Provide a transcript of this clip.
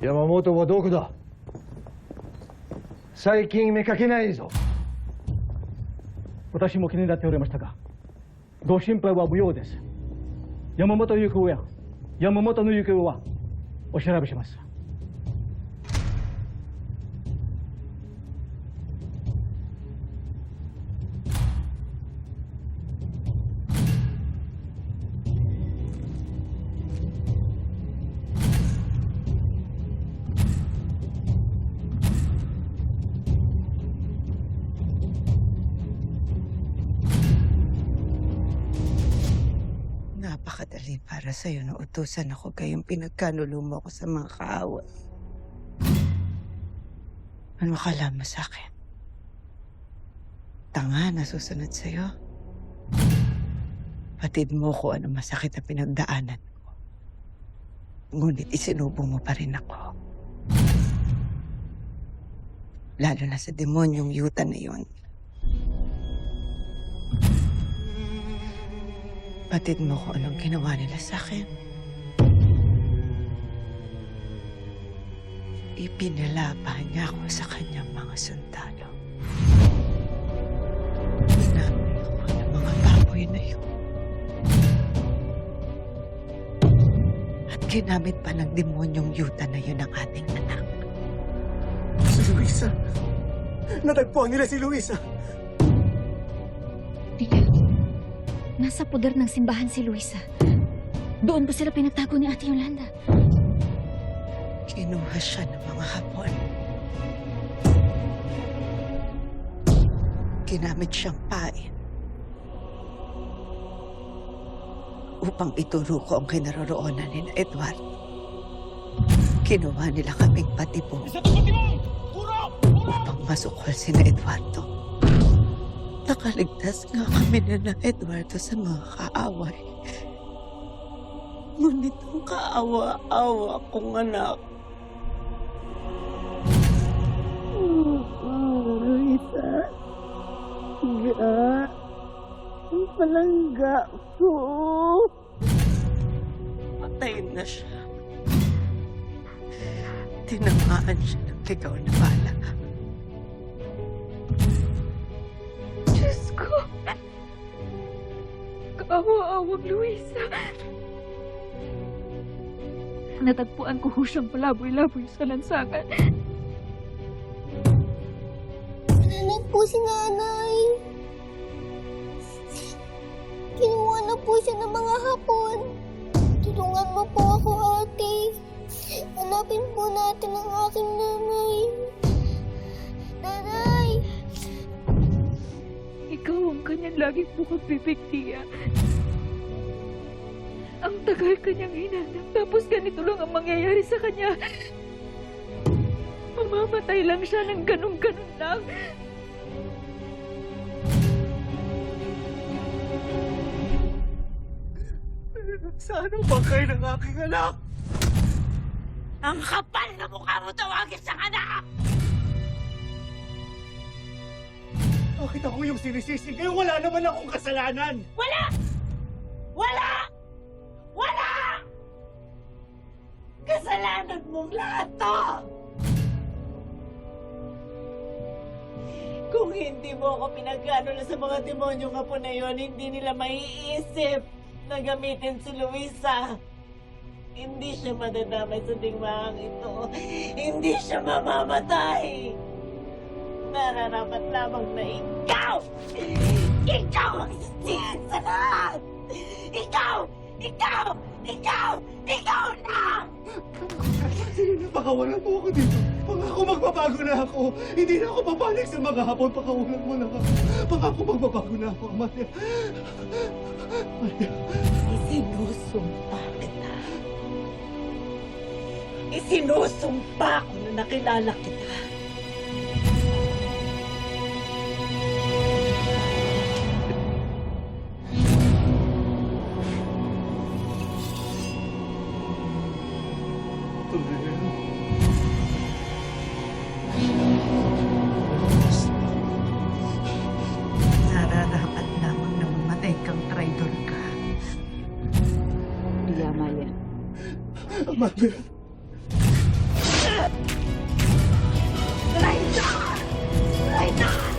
山本はどこだ？最近見かけないぞ。私も気になっておりましたがご心配は無用です。山本行方や山本の行方はお調べします。Napakadali para sa'yo na utusan ako gayong pinagkanulo ako sa mga kaaway. Ano akala mo sa akin? Tanga na susunod sa'yo. Patid mo ko ano masakit na pinagdaanan ko. Ngunit isinubo mo pa rin ako. Lalo na sa demonyong yuta na yon. Patid mo ko anong ginawa nila sa akin. Ipinalaban niya ako sa kanyang mga sundalo. Ginamit ako ng mga baboy na yun. At ginamit pa ng demonyong yuta na yun ang ating anak. Si Luisa. Natagpuan nila si Luisa. Miguel, nasa poder ng simbahan si Luisa. Doon po sila pinagtago ni Ate Yolanda. Kinuha siya ng mga hapon. Ginamit siyang pain. Upang ituro ko ang kinaroroonan ni na Edward. Kinuha nila kaming patibong. Upang masukol si na Eduardo. Nakaligtas nga kami ni na Eduardo sa mga kaaway. Ngunit ang kaawa-awa kong anak Oh, Luisa. Ga. Ang palangga ko. Patay na siya. Tinamaan siya ng ligaw na bala. Ko! Kaawa-awang Luisa! Natagpuan ko ho siyang palaboy-laboy sa lansangan. Nalag po si nanay. Kinuha na po siya ng mga hapon. Tulungan mo po ako, ate. Hanapin po natin ang aking nanay. Nanay! Kanyang laging bukang bibigtiya. Ang tagal kanyang hinanap, tapos ganito lang ang mangyayari sa kanya. Mamamatay lang siya ng ganun-ganun lang. Saan ang bangkay ng aking anak? Ang kapal na mukha mo tawagin sa anak! Bakit ako yung sinisisi? Ngayon wala naman akong kasalanan. Wala! Wala! Wala! Kasalanan mong lahat to! Kung hindi mo ako pinagano na sa mga demonyong apo na yon, hindi nila maiisip na gamitin si Luisa. Hindi siya madadamay sa digmaang ito. Hindi siya mamamatay. Nararapat lamang na ikaw! Ikaw ang lahat! Ikaw! Ikaw! Ikaw! Ikaw na! Pakawalan mo ako dito. Pangako magbabago na ako. Hindi na ako babalik sa mga hapon. Pakawalan mo na ako. Pangako magbabago na ako, Amalia. Amalia. Isinusumpa kita. Isinusumpa ko na nakilala kita. Amalia. Raina! Raina!